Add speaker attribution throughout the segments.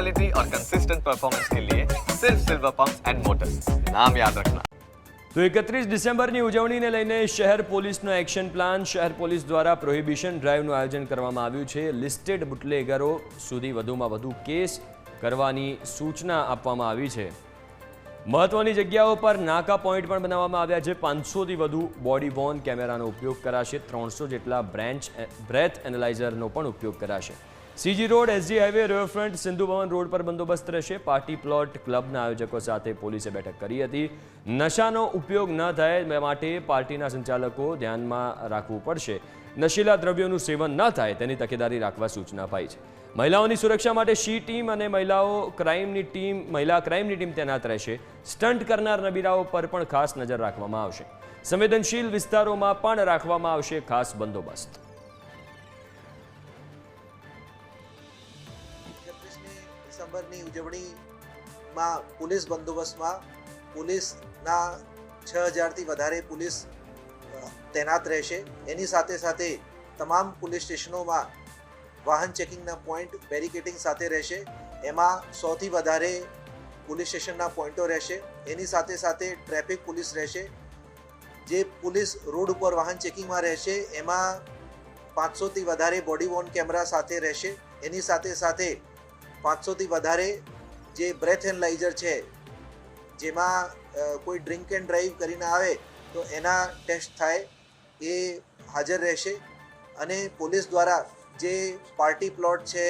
Speaker 1: Quality और consistent performance के लिए सिर्फ सिल्वर पंप एंड मोटर्स नाम याद रखना
Speaker 2: તો એકત્રીસ ડિસેમ્બરની ઉજવણીને લઈને શહેર પોલીસનો એક્શન પ્લાન શહેર પોલીસ દ્વારા પ્રોહિબિશન ડ્રાઈવનું આયોજન કરવામાં આવ્યું છે લિસ્ટેડ બુટલેગરો સુધી વધુમાં વધુ કેસ કરવાની સૂચના આપવામાં આવી છે મહત્વની જગ્યાઓ પર નાકા પોઈન્ટ પણ બનાવવામાં આવ્યા છે પાંચસોથી વધુ બોડી વોર્ન કેમેરાનો ઉપયોગ કરાશે ત્રણસો જેટલા બ્રાન્ચ બ્રેથ એનાલાઇઝરનો પણ ઉપયોગ કરાશે CG road, SG highway riverfront Sindhu Bhavan road પર બંદોબસ્ત રહેશે. પાર્ટી પ્લોટ ક્લબના આયોજકો સાથે પોલીસે બેઠક કરી હતી. નશાનો ઉપયોગ ન થાય માટે પાર્ટીના સંચાલકો ધ્યાનમાં રાખવું પડશે. નશીલા દ્રવ્યોનું સેવન ન થાય તેની તકેદારી રાખવા સૂચના અપાઈ છે. મહિલાઓની સુરક્ષા માટે શી ટીમ અને મહિલાઓ ક્રાઇમની ટીમ, મહિલા ક્રાઇમની ટીમ તૈનાત રહેશે. સ્ટન્ટ કરનાર નબીરાઓ પર પણ ખાસ નજર રાખવામાં આવશે. સંવેદનશીલ વિસ્તારોમાં પણ રાખવામાં આવશે ખાસ બંદોબસ્ત.
Speaker 3: ડિસેમ્બરની ઉજવણીમાં પોલીસ બંદોબસ્તમાં પોલીસના છ હજારથી વધારે પોલીસ તૈનાત રહેશે. એની સાથે સાથે તમામ પોલીસ સ્ટેશનોમાં વાહન ચેકિંગના પોઈન્ટ બેરિકેટિંગ સાથે રહેશે. એમાં સૌથી વધારે પોલીસ સ્ટેશનના પોઈન્ટો રહેશે. એની સાથે સાથે ટ્રાફિક પોલીસ રહેશે. જે પોલીસ રોડ ઉપર વાહન ચેકિંગમાં રહેશે, એમાં પાંચસોથી વધારે બોડી વોર્ન કેમેરા સાથે રહેશે. એની સાથે સાથે પાંચસોથી વધારે જે બ્રેથ એનલાઇઝર છે, જેમાં કોઈ ડ્રિંક એન્ડ ડ્રાઈવ કરીને આવે, તો એના ટેસ્ટ થાય, એ હાજર રહેશે. અને પોલીસ દ્વારા જે પાર્ટી પ્લોટ છે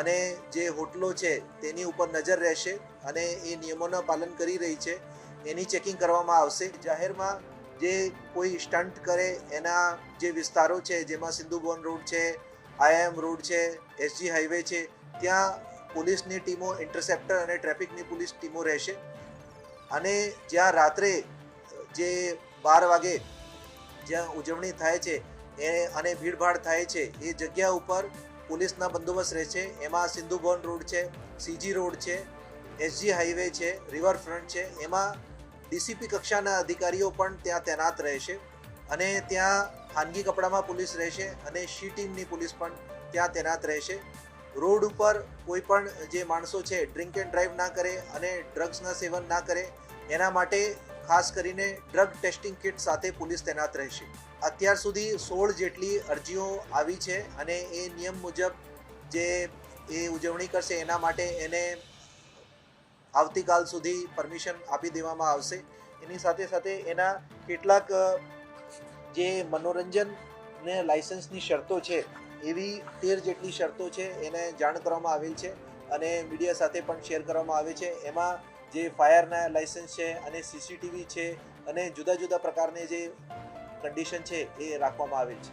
Speaker 3: અને જે હોટલો છે, તેની ઉપર નજર રહેશે અને એ નિયમોનું પાલન કરી રહી છે. એની ચેકિંગ કરવામાં આવશે. જાહેરમાં જે કોઈ સ્ટન્ટ કરે, એના જે વિસ્તારો છે, જેમાં સિંધુ ભવન રોડ છે આઈએમ રોડ છે એસજી હાઈવે છે, ત્યાં પોલીસની ટીમો ઇન્ટરસેપ્ટર અને ટ્રાફિકની પોલીસ ટીમો રહેશે. અને જ્યાં રાત્રે જે બાર વાગે જ્યાં ઉજવણી થાય છે, એ અને ભીડભાડ થાય છે, એ જગ્યા ઉપર પોલીસના બંદોબસ્ત રહેશે. એમાં સિંધુ ભવન રોડ છે, સીજી રોડ છે, એસજી હાઈવે છે, રિવરફ્રન્ટ છે, એમાં ડીસીપી કક્ષાના અધિકારીઓ પણ ત્યાં તૈનાત રહેશે. અને ત્યાં ખાનગી કપડામાં પોલીસ રહેશે અને શી ટીમની પોલીસ પણ ત્યાં તૈનાત રહેશે. રોડ ઉપર કોઈ પણ જે માણસો છે ડ્રિંક એન્ડ ડ્રાઈવ ના કરે અને ડ્રગ્સના સેવન ના કરે, એના માટે ખાસ કરીને ડ્રગ ટેસ્ટિંગ કિટ સાથે પોલીસ તૈનાત રહેશે. અત્યાર સુધી સોળ જેટલી અરજીઓ આવી છે અને એ નિયમ મુજબ જે એ ઉજવણી કરશે, એના માટે એને આવતીકાલ સુધી પરમિશન આપી દેવામાં આવશે. એની સાથે સાથે એના કેટલાક જે મનોરંજન ને લાયસન્સની શરતો છે, એવી તેર જેટલી શરતો છે, એને જાણ કરવામાં આવેલ છે અને મીડિયા સાથે પણ શેર કરવામાં આવે છે. એમાં જે ફાયરના લાયસન્સ છે અને સીસીટીવી છે અને જુદા જુદા પ્રકારની જે કન્ડિશન છે, એ રાખવામાં આવેલ છે.